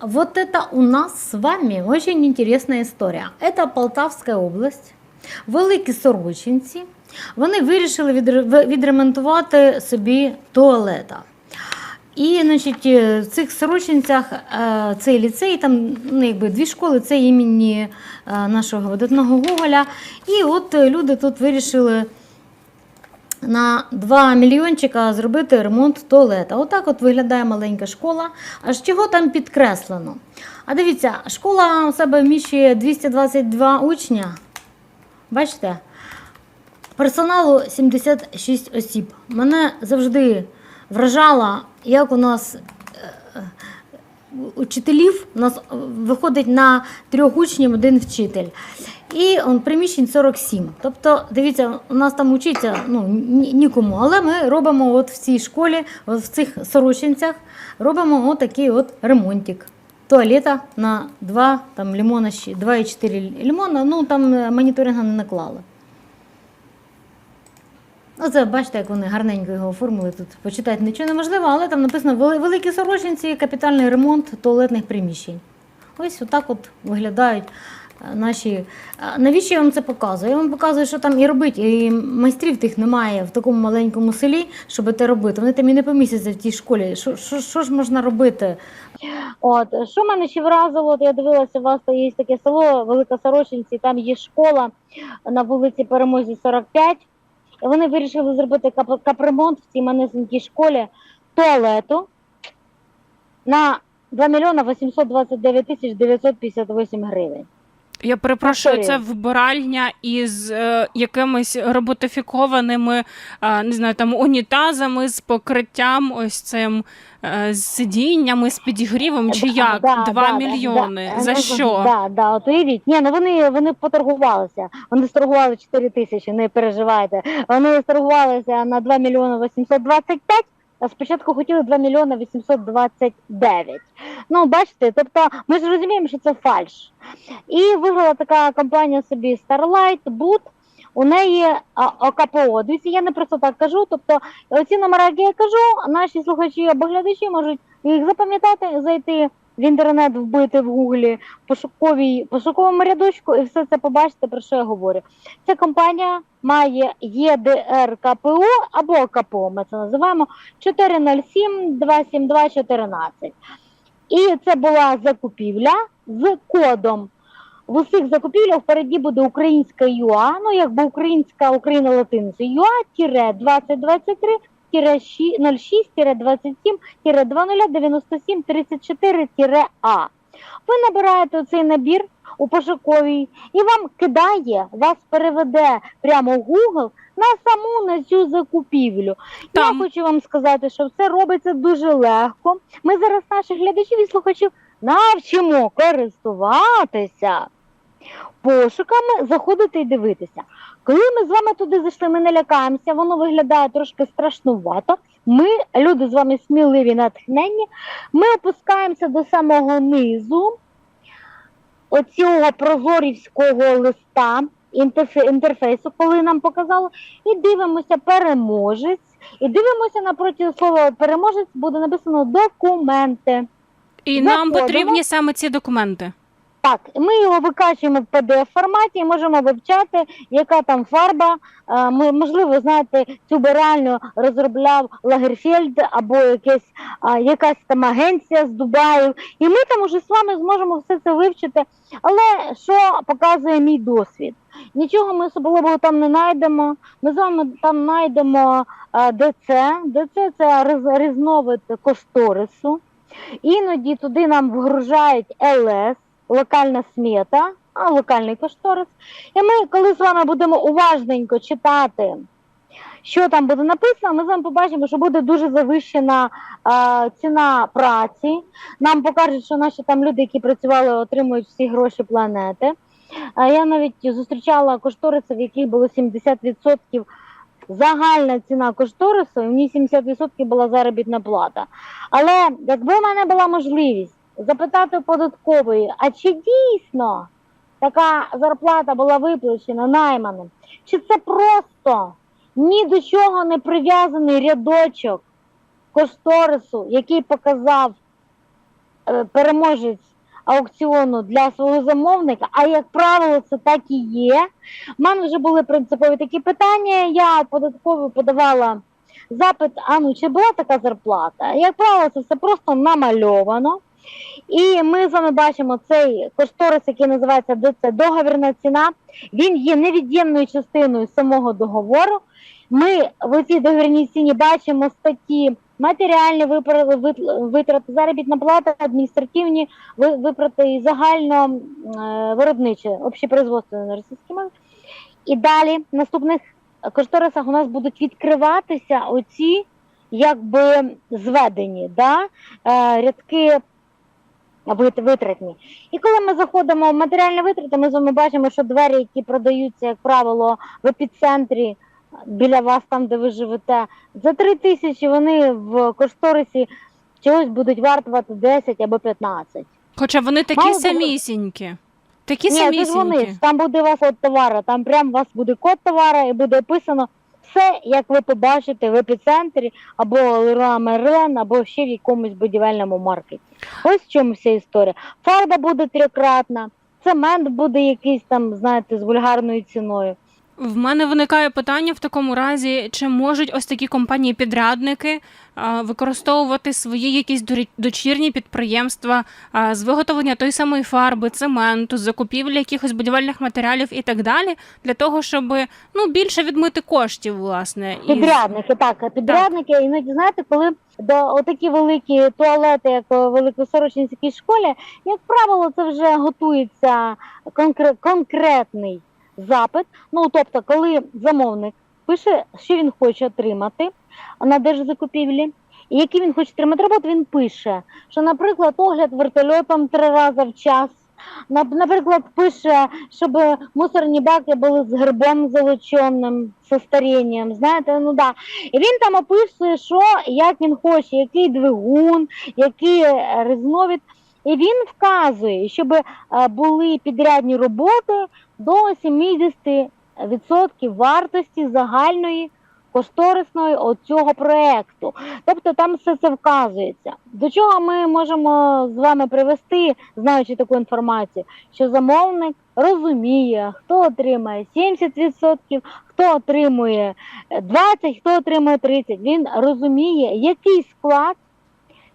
Вот это у нас с вами очень интересная история. Это Полтавська область, Великі Сорочинці. Вони вирішили відре- відремонтувати собі туалета. І значить, е, в цих Сорочинцях е, цей ліцей, там ну, якби дві школи, це імені е, нашого видатного Гоголя. І от люди тут вирішили на 2 мільйончика зробити ремонт туалета. Отак от виглядає маленька школа. Аж чого там підкреслено? А дивіться, школа у себе вміщує 222 учня. Бачите? Персоналу 76 осіб. Мене завжди вражало, як у нас учителів у нас виходить на трьох учнів один вчитель. І он, приміщень 47. Тобто, дивіться, у нас там учиться ну, нікому. Але ми робимо от в цій школі, от в цих сорочинцях, робимо от такий от ремонтик. Туалета на 2 там, лимона, ще- 2,4 лимона, ну там е, моніторинга не наклали. Оце бачите, як вони гарненько його оформили. Тут почитати нічого неможливо, але там написано великі сорочинці, капітальний ремонт туалетних приміщень. Ось отак от виглядають е, наші. Навіщо я вам це показую? Я вам показую, що там і робить, і майстрів тих немає в такому маленькому селі, щоб це робити. Вони там і не помістяться в тій школі. Що, що, що ж можна робити? От що мене ще вразило, от я дивилася, у вас є таке село Велика Сорочинці, там є школа на вулиці Перемозі 45. Вони вирішили зробити кап- капремонт в цій манесенькій школі туалету на 2 мільйона 829 тисяч 958 гривень. Я перепрошую, це вбиральня із е, якимись роботифікованими, е, не знаю, там унітазами з покриттям, ось цим е, з сидіннями, з підігрівом, чи як? Да, Два да, мільйони. да, За ну, що? Да, да, от уявіть. Ні, ну вони, вони поторгувалися. Вони сторгували 4 тисячі, не переживайте. Вони сторгувалися на 2 мільйони 825, а спочатку хотіли 2 мільйони 829. Ну, бачите, тобто ми ж розуміємо, що це фальш. І виграла така компанія собі Starlight, Boot. У неї а, ОКПО. Дивіться, я не просто так кажу. Тобто, оці номера, які я кажу, наші слухачі або глядачі можуть їх запам'ятати, зайти в інтернет, вбити в гуглі пошуковій пошуковому рядочку і все це побачите, про що я говорю. Ця компанія має ЄДР КПО або КПО, ми це називаємо 407 272 14. І це була закупівля з кодом. В усіх закупівлях впереді буде українська ЮА, ну якби українська Україна латиниця ЮА тире 2023 06 27 2097 34 А. Ви набираєте цей набір у пошуковій і вам кидає, вас переведе прямо в Google на саму на цю закупівлю. Там. Я хочу вам сказати, що все робиться дуже легко. Ми зараз наших глядачів і слухачів навчимо користуватися пошуками, заходити і дивитися. Коли ми з вами туди зайшли, ми не лякаємося, воно виглядає трошки страшнувато. Ми, люди з вами сміливі, натхненні, ми опускаємося до самого низу оцього прозорівського листа інтерфейсу, коли нам показало, і дивимося переможець. І дивимося напроти слова переможець буде написано документи. І нам потрібні саме ці документи. Так, ми його викачуємо в pdf форматі і можемо вивчати, яка там фарба. Е, Ми, можливо, знаєте, цю реально розробляв Лагерфельд або якесь, якась там агенція з Дубаю. І ми там уже з вами зможемо все це вивчити. Але що показує мій досвід? Нічого ми особливого там не знайдемо. Ми з вами там знайдемо е, ДЦ. ДЦ це різновид кошторису. Іноді туди нам вгружають ЛС, локальна смета, а локальний кошторис. І ми, коли з вами будемо уважненько читати, що там буде написано, ми з вами побачимо, що буде дуже завищена а, ціна праці. Нам покажуть, що наші там люди, які працювали, отримують всі гроші планети. А я навіть зустрічала кошториси, в яких було 70% загальна ціна кошторису, і в ній 70% була заробітна плата. Але якби в мене була можливість запитати податкової, а чи дійсно така зарплата була виплачена найманим, чи це просто ні до чого не прив'язаний рядочок кошторису, який показав е, переможець аукціону для свого замовника, а як правило, це так і є. У мене вже були принципові такі питання. Я податково подавала запит, а ну чи була така зарплата? Як правило, це все просто намальовано. І ми з вами бачимо цей кошторис, який називається ДЦ договірна ціна. Він є невід'ємною частиною самого договору. Ми в цій договірній ціні бачимо статті матеріальні витрати, заробітна плата, адміністративні ви- витрати і загально е, виробниче, общепроизводство на російській мові. І далі в наступних кошторисах у нас будуть відкриватися оці якби зведені да, е, рядки витратні. І коли ми заходимо в матеріальні витрати, ми з вами бачимо, що двері, які продаються, як правило, в епіцентрі біля вас, там, де ви живете, за 3 тисячі вони в кошторисі чогось будуть вартувати 10 або 15. Хоча вони такі Мало самісінькі. Такі Ні, це ж вони, самісінькі. там буде у вас код товару, там прям у вас буде код товара і буде описано все, як ви побачите в епіцентрі, або Леруа Мерлен, або ще в якомусь будівельному маркеті. Ось в чому вся історія. Фарба буде трьократна, цемент буде якийсь там, знаєте, з вульгарною ціною. В мене виникає питання в такому разі, чи можуть ось такі компанії-підрядники використовувати свої якісь дочірні підприємства з виготовлення тої самої фарби, цементу, закупівлі якихось будівельних матеріалів і так далі, для того, щоб ну більше відмити коштів, власне, Підрядники, так, підрядники, іноді знаєте, коли до отакі великі туалети, як у Великосорочинській школі, як правило, це вже готується конкре- конкретний запит. Ну тобто, коли замовник пише, що він хоче отримати на держзакупівлі. І які він хоче отримати роботу, він пише, що, наприклад, огляд вертольотом три рази в час. Наприклад, пише, щоб мусорні баки були з грибом залученим, з старінням, знаєте, ну да. І він там описує, що як він хоче, який двигун, який е, різновид. І він вказує, щоб е, були підрядні роботи до 70% вартості загальної кошторисної цього проекту. Тобто там все це вказується. До чого ми можемо з вами привести, знаючи таку інформацію, що замовник розуміє, хто отримає 70%, хто отримує е, 20, хто отримує 30. Він розуміє, який склад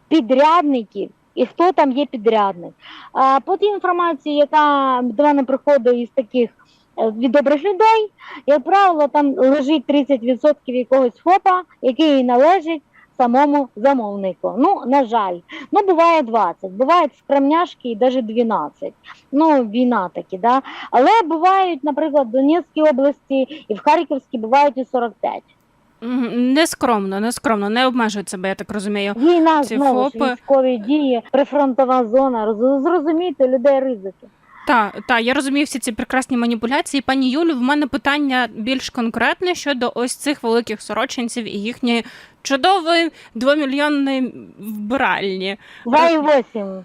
підрядників і хто там є підрядник. А по тій інформації, яка до мене приходить із таких е, від добрих людей, як правило, там лежить 30% якогось ФОПа, який належить самому замовнику. Ну, на жаль, ну буває 20, бувають скромняшки і навіть 12. Ну, війна таки, да. Але бувають, наприклад, в Донецькій області і в Харківській бувають і 45. Нескромно, нескромно, не обмежують себе, я так розумію. Війна Ці знову ж військові дії, прифронтова зона. Роз- Зрозумійте людей ризики. Так, та я розумію всі ці прекрасні маніпуляції. Пані Юлю, в мене питання більш конкретне щодо ось цих великих сорочинців і їхньої чудової двомільйонної вбиральні. 2,8.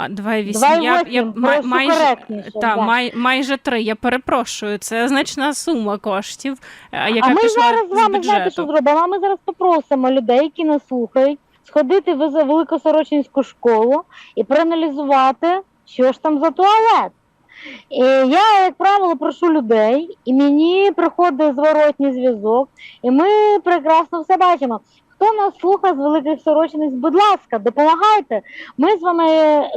А 2,8. Я, я май, майже, та, да. май, майже 3, я перепрошую. Це значна сума коштів, е, яка а ми пішла зараз з вами знаєте, що зробимо? Ми зараз попросимо людей, які нас слухають, сходити в великосорочинську школу і проаналізувати, що ж там за туалет. І я, як правило, прошу людей, і мені приходить зворотній зв'язок, і ми прекрасно все бачимо. Хто нас слухає з великих сорочниць, будь ласка, допомагайте. Ми з вами,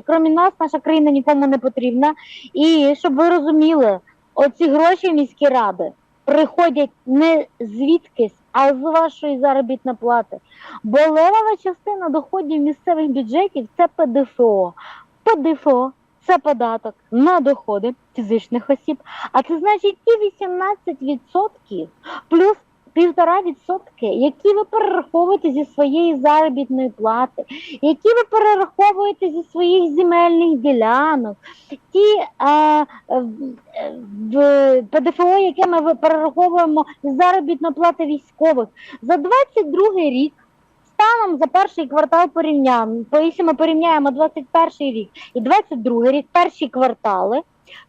крім нас, наша країна нікому не потрібна. І щоб ви розуміли, оці гроші міські ради приходять не звідкись, а з вашої заробітної плати. Бо левова частина доходів місцевих бюджетів це ПДФО. ПДФО це податок на доходи фізичних осіб. А це значить ті 18% плюс півтора відсотки, які ви перераховуєте зі своєї заробітної плати, які ви перераховуєте зі своїх земельних ділянок, ті е, е, в ПДФО, яке ми перераховуємо з заробітної плати військових, за 22 рік. Станом за перший квартал порівняємо, якщо ми порівняємо 21 рік і 22 рік, перші квартали,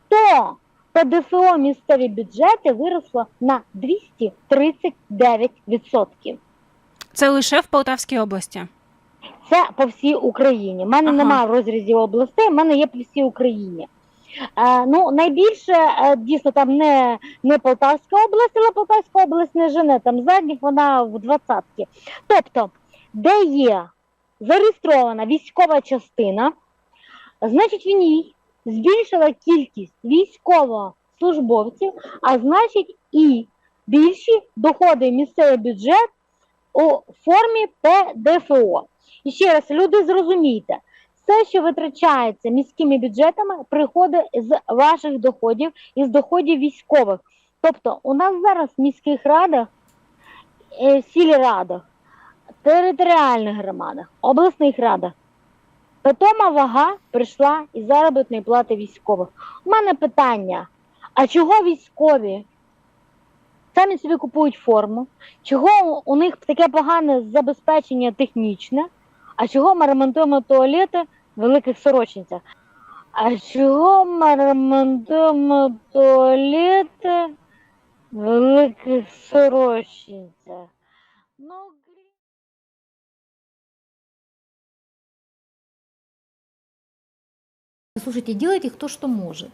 то ПДФО місцеві бюджети виросло на 239%. Це лише в Полтавській області. Це по всій Україні. У мене Ага. немає в розрізі областей, в мене є по всій Україні. Е, ну, найбільше е, дійсно там не, не Полтавська область, але Полтавська область не жене, там задніх вона в двадцятки. Тобто, де є зареєстрована військова частина, значить в ній збільшила кількість військовослужбовців, а значить і більші доходи місцевий бюджет у формі ПДФО. І ще раз, люди, зрозумійте, все, що витрачається міськими бюджетами, приходить з ваших доходів і з доходів військових. Тобто, у нас зараз в міських радах, е, сільрадах, територіальних громадах, обласних радах питома вага прийшла із заробітної плати військових. У мене питання: а чого військові самі собі купують форму? Чого у них таке погане забезпечення технічне? А чого ми ремонтуємо туалети в великих сорочницях? А чого ми ремонтуємо туалети в великих сорочницях? Ну, Слушайте, делайте кто что может.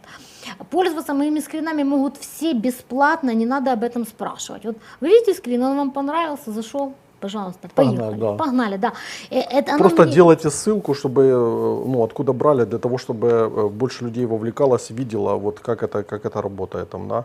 Пользоваться моими скринами могут все бесплатно, не надо об этом спрашивать. Вот вы видите скрин, он вам понравился, зашел, пожалуйста, Погнали, поехали. да. Погнали, да. Э, Это оно Просто мне- делайте ссылку, чтобы, э, ну, откуда брали, для того, чтобы э, больше людей вовлекалось, видело, вот как это, как это работает там, да.